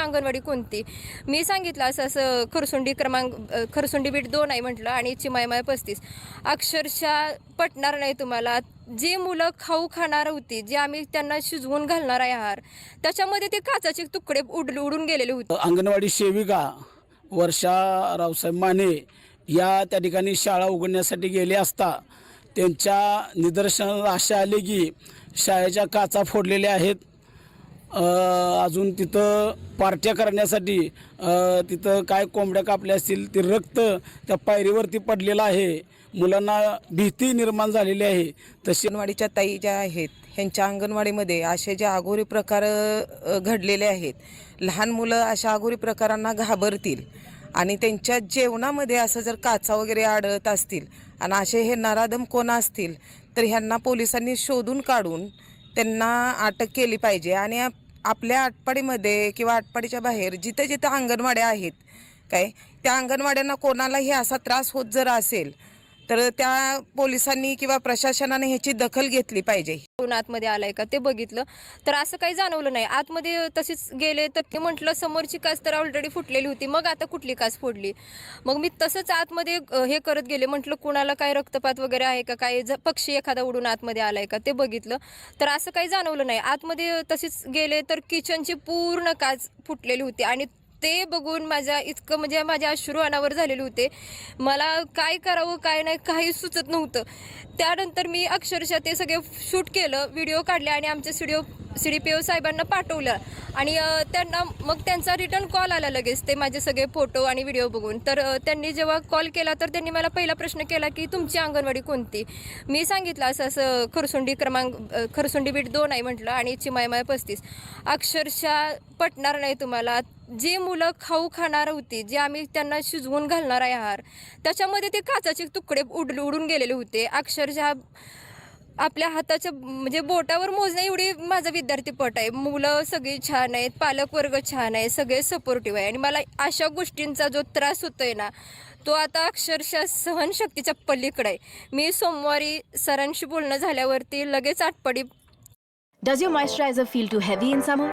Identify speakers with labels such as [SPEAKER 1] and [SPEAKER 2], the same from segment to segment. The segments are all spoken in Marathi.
[SPEAKER 1] अंगणवाडी कोणती? मी सांगितलं असं असं खरसुंडी क्रमांक खरसुंडी बीट दोन आहे म्हटलं आणि चिमायमाय पस्तीस. अक्षरशः पटणार नाही तुम्हाला. जी मुलं खाऊ खाणार होती जे आम्ही त्यांना शिजवून घालणार आहे आहार त्याच्यामध्ये ते काचाचे तुकडे उड उडून गेलेले होते.
[SPEAKER 2] अंगणवाडी सेविका वर्षा रावसाहेब माने या त्या ठिकाणी शाळा उघडण्यासाठी गेले असता त्यांच्या निदर्शनाला असे आले की शाळेच्या काचा फोडलेल्या आहेत. अजून तिथं पार्ट्या करण्यासाठी तिथं काय कोंबड्या कापल्या असतील ते रक्त त्या पायरीवरती पडलेलं आहे. मुलांना भीती निर्माण झालेली आहे. तशी
[SPEAKER 3] अंगणवाडीच्या ताई ज्या आहेत ह्यांच्या अंगणवाडीमध्ये असे जे आघोरी प्रकार घडलेले आहेत. लहान मुलं अशा आघोरी प्रकारांना घाबरतील. आणि त्यांच्या जेवणामध्ये असं जर काचा वगैरे आढळत असतील आणि असे हे नराधम कोण असतील तर ह्यांना पोलिसांनी शोधून काढून त्यांना अटक केली पाहिजे. आणि आपल्या आटपाडीमध्ये किंवा आटपाडीच्या बाहेर जिथे जिथे अंगणवाड्या आहेत काय? त्या अंगणवाड्यांना कोणालाही असा त्रास होत जर असेल तर त्या पोलिसांनी किंवा प्रशासनाने ह्याची दखल घेतली पाहिजे.
[SPEAKER 1] कोण आतमध्ये आलाय का ते बघितलं. तर असं काही जाणवलं नाही. आतमध्ये तसेच गेले तर ते म्हटलं समोरची काच तर ऑलरेडी फुटलेली होती. मग आता कुठली काच फोडली? मग मी तसंच आतमध्ये हे करत गेले. म्हटलं कुणाला काय रक्तपात वगैरे आहे का? काय ज- पक्षी एखादा उडून आतमध्ये आलाय का? ते बघितलं. तर असं काही जाणवलं नाही. आतमध्ये तसेच गेले तर किचनची पूर्ण काच फुटलेली होती. आणि ते बघून माझ्या इतकं म्हणजे माझ्या अश्रू अनावर झालेले होते. मला काय करावं काय नाही काही सुचत नव्हतं. त्यानंतर मी अक्षरशः ते सगळे शूट केलं व्हिडिओ काढले आणि आमच्या studio C D P O साहेबांना पाठवलं. आणि त्यांना मग त्यांचा रिटर्न कॉल आला लगेच ते माझे सगळे फोटो आणि व्हिडिओ बघून. तर त्यांनी जेव्हा कॉल केला तर त्यांनी मला पहिला प्रश्न केला की तुमची अंगणवाडी कोणती? मी सांगितलं असं असं खरसुंडी क्रमांक खरसुंडी बीट दोन आहे म्हटलं आणि चिमायमाय पस्तीस. अक्षरशः पटणार नाही तुम्हाला. जी मुलं खाऊ खाणार होती जे आम्ही त्यांना शिजवून घालणार आहे आहार त्याच्यामध्ये ते काचाचे तुकडे उड उडून गेलेले होते. अक्षरशः आपल्या हाताच्या म्हणजे बोटावर मोजण्या एवढी माझा विद्यार्थी पट आहे. मुलं सगळी छान आहेत पालक वर्ग छान आहे सगळे सपोर्टिव्ह आहे. आणि मला अशा गोष्टींचा जो त्रास होतोय ना तो आता अक्षरशः सहनशक्तीच्या पलीकडे आहे. मी सोमवारी सरांशी बोलणं झाल्यावरती लगेच आटपडी
[SPEAKER 4] Does your moisturizer feel too heavy in summer?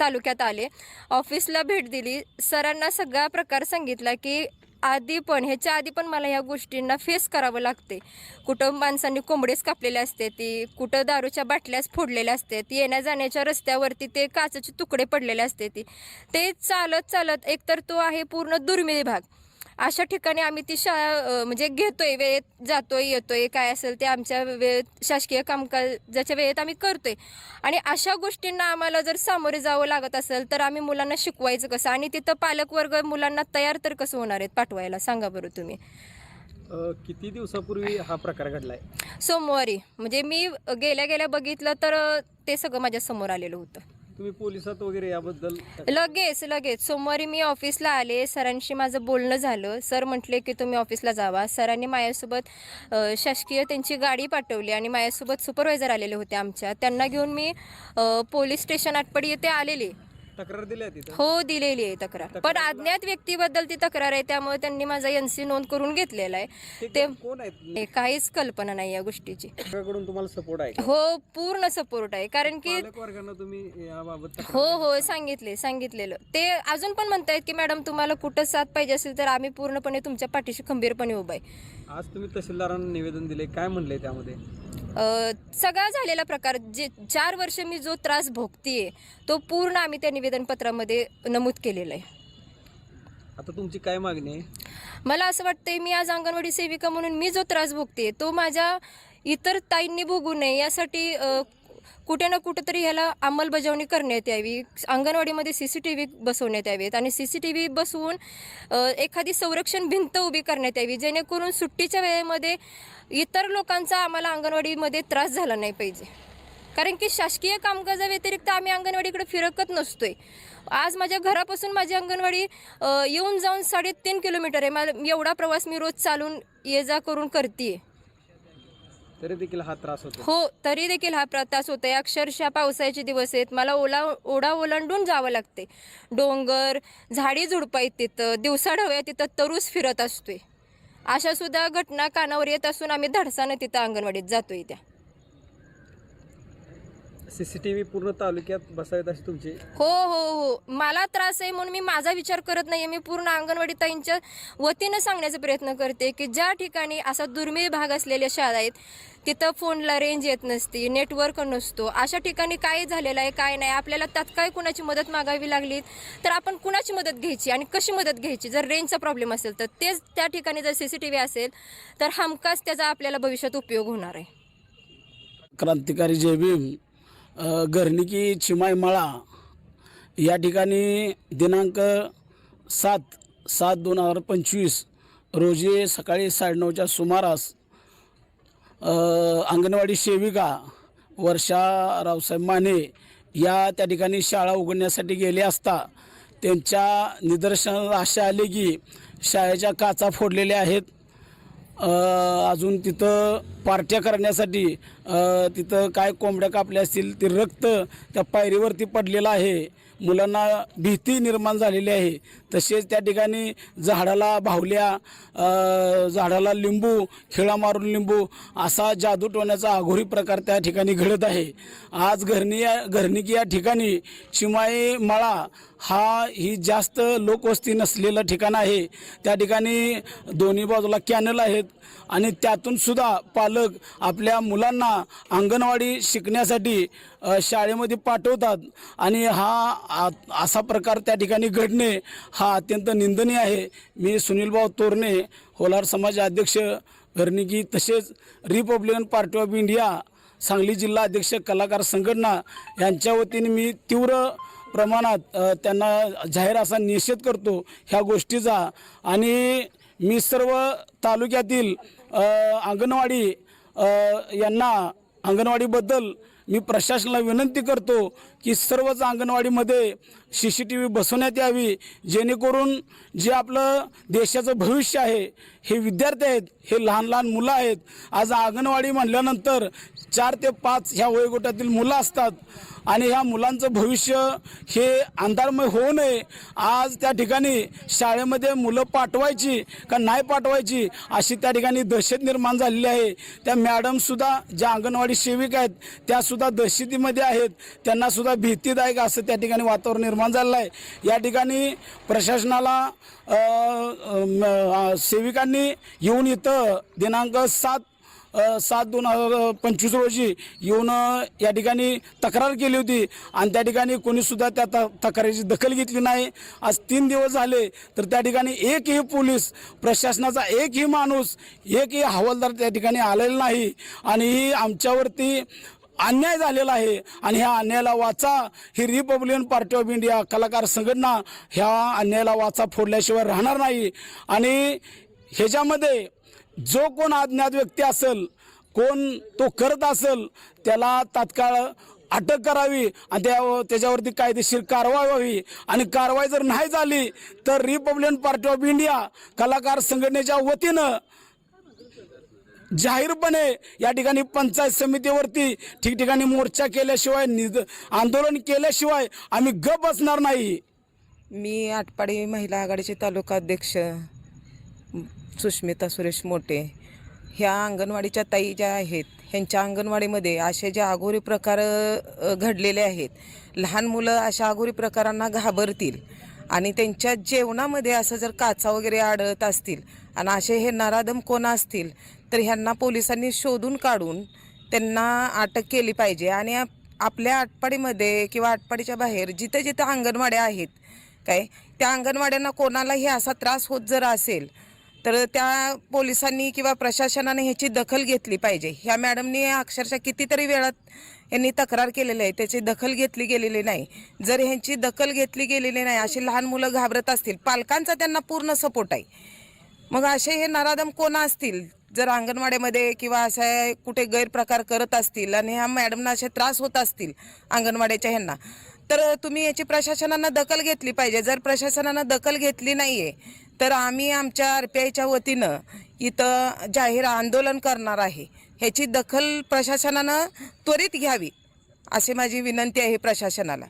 [SPEAKER 1] तालुक्यात आले. ऑफिसला भेट दिली. सरांना सगळा प्रकार सांगितला की आधी पण ह्याच्या आधी पण मला ह्या गोष्टींना फेस करावं लागते. कुठं माणसांनी कोंबडेच कापलेले असते ती कुठं दारूच्या बाटल्याच फोडलेल्या असतात येण्या जाण्याच्या रस्त्यावरती ते काचाचे तुकडे पडलेले असते ती. ते चालत चालत एकतर तो आहे पूर्ण दुर्मिळ भाग. अशा ठिकाणी आम्ही ती शाळा अ, म्हणजे घेतोय वेळेत जातोय येतोय काय असेल ते आमच्या वेळेत शासकीय कामकाजाच्या वेळेत आम्ही करतोय. आणि अशा गोष्टींना आम्हाला जर सामोरे जावं लागत असेल तर आम्ही मुलांना शिकवायचं कसं? आणि तिथं पालकवर्ग मुलांना तयार तर कसं होणार आहेत पाठवायला? सांगा बरं तुम्ही.
[SPEAKER 5] किती दिवसापूर्वी हा प्रकार घडलाय?
[SPEAKER 1] सोमवारी. म्हणजे मी गेल्या गेल्या बघितलं तर ते सगळं माझ्यासमोर आलेलं होतं.
[SPEAKER 5] तुम्ही पोलिसात वगैरे याबद्दल
[SPEAKER 1] लगेच लगेच. सोमवारी मी ऑफिसला आले. सरांशी माझं बोलणं झालं. सर म्हटले की तुम्ही ऑफिसला जावा. सरांनी माझ्यासोबत अ, शासकीय त्यांची गाडी पाठवली आणि माझ्यासोबत सुपरवायझर आलेले होते आमच्या. त्यांना घेऊन मी अ, पोलीस स्टेशन आटपाडी येथे आलेले.
[SPEAKER 5] तक्रार दिली आहे तिथं?
[SPEAKER 1] हो दिलेली आहे तक्रार. पण अज्ञात व्यक्तीबद्दल ती तक्रार आहे त्यामुळे त्यांनी माझा एन सी नोंद करून घेतलेला आहे. ते
[SPEAKER 5] कोण आहेत?
[SPEAKER 1] हे काहीच कल्पना नाही या गोष्टीची.
[SPEAKER 5] तुम्हाला सपोर्ट आहे का?
[SPEAKER 1] हो पूर्ण सपोर्ट आहे कारण की
[SPEAKER 5] पालक वर्गांना तुम्ही याबाबत तक्रार
[SPEAKER 1] हो हो सांगितले सांगितलेलं. ते अजून पण म्हणतायत की मॅडम तुम्हाला कुठं साथ पाहिजे असेल तर आम्ही पूर्णपणे तुमच्या पाठीशी खंबीरपणे उभा आहे.
[SPEAKER 5] आज तुम्ही तहसीलदारांना निवेदन दिले काय म्हणले त्यामध्ये?
[SPEAKER 1] सगळा झालेला प्रकार जे चार वर्ष मी जो त्रास भोगतीये तो पूर्ण आम्ही त्या निवेदनपत्रामध्ये नमूद केलेला आहे.
[SPEAKER 5] आता तुमची काय मागणी आहे?
[SPEAKER 1] मला असं वाटतंय मी आज अंगणवाडी सेविका म्हणून मी जो त्रास भोगते तो माझ्या इतर ताईंनी भोगू नये यासाठी अ, कुठे ना कुठेतरी ह्याला अंमलबजावणी करण्यात यावी. अंगणवाडीमध्ये सी सी टी व्ही बसवण्यात यावेत आणि सी सी टी व्ही बसवून एखादी संरक्षण भिंत उभी करण्यात यावी जेणेकरून सुट्टीच्या वेळेमध्ये इतर लोकांचा आम्हाला अंगणवाडीमध्ये त्रास झाला नाही पाहिजे. कारण की शासकीय कामकाजाव्यतिरिक्त आम्ही अंगणवाडीकडे फिरकत नसतोय. आज माझ्या घरापासून माझी अंगणवाडी येऊन जाऊन साडेतीन किलोमीटर आहे. मला एवढा प्रवास मी रोज चालून ये जा करून करते
[SPEAKER 5] तरी देखील हा त्रास होतो.
[SPEAKER 1] हो तरी देखील हा त्रास होतोय. अक्षरशः पावसाळ्याचे दिवस आहेत. मला ओला ओढा ओलांडून जावं लागते डोंगर झाडी झुडपं आहेत तिथं दिवसाढवळ्या तिथं तरूस फिरत असतोय. अशा सुद्धा घटना कानावर येत असून आम्ही धडसानं तिथं अंगणवाडीत जातोय त्या
[SPEAKER 5] सीसीटीव्ही पूर्ण तालुक्यात बसावेत अशी तुमची?
[SPEAKER 1] हो हो हो. मला त्रास आहे म्हणून मी माझा विचार करत नाहीये. मी पूर्ण अंगणवाडी ताईंच्या वतीनं सांगण्याचा प्रयत्न करते की ज्या ठिकाणी असा दुर्मिळ भाग असलेल्या शाळा आहेत तिथं फोनला रेंज येत नसती नेटवर्क नसतो. अशा ठिकाणी काय झालेलं आहे काय नाही आपल्याला तात्काळ कुणाची मदत मागावी लागली तर आपण कुणाची मदत घ्यायची आणि कशी मदत घ्यायची? जर रेंजचा प्रॉब्लेम असेल तर तेच त्या ठिकाणी जर सी सी टी व्ही असेल तर हमखास त्याचा आपल्याला भविष्यात उपयोग होणार आहे.
[SPEAKER 2] क्रांतिकारी जय भीम अ, घरनिकी मळा या ठिकाणी दिनांक सात सात दोन हजार पंचवीस रोजी सकाळी साडेनऊच्या सुमारास अंगणवाडी सेविका वर्षा रावसाहेब माने या त्या ठिकाणी शाळा उघडण्यासाठी गेले असता त्यांच्या निदर्शनाला असे आले की शाळेच्या काचा फोडलेल्या आहेत. अजून तिथं पार्ट्या करण्यासाठी तिथं काय कोंबड्या कापल्या असतील ते रक्त त्या पायरीवरती पडलेलं आहे. मुलांना भीती निर्माण झालेली आहे. तसेच त्या ठिकाणी झाडाला भावल्या झाडाला लिंबू खिळा मारून लिंबू असा जादू टोण्याचा अघोरी प्रकार त्या ठिकाणी घडत आहे. आज घरणी या घरनिकी या ठिकाणी चिमाई माळा हा ही जास्त लोकवस्ती नसलेलं ठिकाण आहे. त्या ठिकाणी दोन्ही बाजूला कॅनल आहेत आणि त्यातून सुद्धा पालक आपल्या मुलांना अंगणवाडी शिकण्यासाठी शाळेमध्ये पाठवतात आणि हा आ- असा प्रकार त्या ठिकाणी घडणे हा हा अत्यंत निंदनीय आहे. मी सुनीलभाऊ तोरणे होलार समाज अध्यक्ष घरणिकी तसेच Republican Party of India Sangli जिल्हा अध्यक्ष कलाकार संघटना यांच्या वतीने मी तीव्र प्रमाणात त्यांना जाहीर असा निषेध करतो ह्या गोष्टीचा. आणि मी सर्व तालुक्यातील अंगणवाडी यांना अंगणवाडीबद्दल मी प्रशासनाला विनंती करतो की सर्वच अंगणवाडीमध्ये सी सी टी व्ही बसवण्यात यावी जेणेकरून जे आपलं देशाचं भविष्य आहे हे विद्यार्थी आहेत हे लहान लहान मुलं आहेत आज अंगणवाडी म्हणल्यानंतर चार ते पाच ह्या वयोगटातील मुलं असतात. आणि ह्या मुलांचं भविष्य हे अंधारमय होऊ नये. आज त्या ठिकाणी शाळेमध्ये मुलं पाठवायची का नाही पाठवायची अशी त्या ठिकाणी दहशत निर्माण झालेली आहे. त्या मॅडमसुद्धा ज्या अंगणवाडी सेविका आहेत त्यासुद्धा दहशतीमध्ये आहेत. त्यांनासुद्धा भीतीदायक असं त्या ठिकाणी वातावरण निर्माण झालेलं आहे. या ठिकाणी प्रशासनाला सेविकांनी येऊन इथं दिनांक सात सात दोन हजार पंचवीस रोजी येऊन या ठिकाणी तक्रार केली होती. आणि त्या ठिकाणी कोणीसुद्धा त्या त तक्रारीची दखल घेतली नाही. आज तीन दिवस झाले तर त्या ठिकाणी एकही पोलीस प्रशासनाचा एकही माणूस एकही हवालदार त्या ठिकाणी आलेला नाही. आणि ही आमच्यावरती अन्याय झालेला आहे. आणि ह्या अन्यायाला वाचा. ही रिपब्लिकन पार्टी ऑफ इंडिया कलाकार संघटना ह्या अन्यायाला वाचा फोडल्याशिवाय राहणार नाही. आणि ह्याच्यामध्ये जो कोण अज्ञात व्यक्ती असेल कोण तो करत असेल त्याला तात्काळ अटक करावी आणि त्या त्याच्यावरती कायदेशीर कारवाई व्हावी. आणि कारवाई जर नाही झाली तर रिपब्लिकन पार्टी ऑफ इंडिया कलाकार संघटनेच्या वतीनं जाहीरपणे या ठिकाणी पंचायत समितीवरती ठिकठिकाणी मोर्चा केल्याशिवाय निद आंदोलन केल्याशिवाय आम्ही गप बसणार नाही.
[SPEAKER 3] मी आटपाडी महिला आघाडीचे तालुका अध्यक्ष सुष्मिता सुरेश मोटे ह्या अंगणवाडीच्या ताई ज्या आहेत ह्यांच्या अंगणवाडीमध्ये असे जे आघोरी प्रकार घडलेले आहेत लहान मुलं अशा आघोरी प्रकारांना घाबरतील आणि त्यांच्या जेवणामध्ये असं जर काचा वगैरे आढळत असतील आणि असे हे नराधम कोण असतील तर ह्यांना पोलिसांनी शोधून काढून त्यांना अटक केली पाहिजे. आणि आपल्या आटपाडीमध्ये किंवा आटपाडीच्या बाहेर जिथे जिथे अंगणवाड्या आहेत काय त्या अंगणवाड्यांना कोणालाही असा त्रास होत जर असेल तर त्या पोलिसांनी किंवा प्रशासनाने ह्याची दखल घेतली पाहिजे. ह्या मॅडमनी अक्षरशः कितीतरी वेळात यांनी तक्रार केलेली आहे. त्याची दखल घेतली गेलेली नाही. जर ह्यांची दखल घेतली गेलेली नाही अशी लहान मुलं घाबरत असतील पालकांचा त्यांना पूर्ण सपोर्ट आहे. मग असे हे नराधम कोण असतील? जर अंगणवाड्यामध्ये किंवा असे कुठे गैरप्रकार करत असतील आणि ह्या मॅडमना असे त्रास होत असतील अंगणवाड्याच्या ह्यांना तर तुम्ही याची प्रशासनानं दखल घेतली पाहिजे. जर प्रशासनानं दखल घेतली नाहीये तर आम्ही आमच्या आर पी आयच्या वतीनं इथं जाहीर आंदोलन करणार आहे. ह्याची दखल प्रशासनानं त्वरित घ्यावी अशी माझी विनंती आहे प्रशासनाला.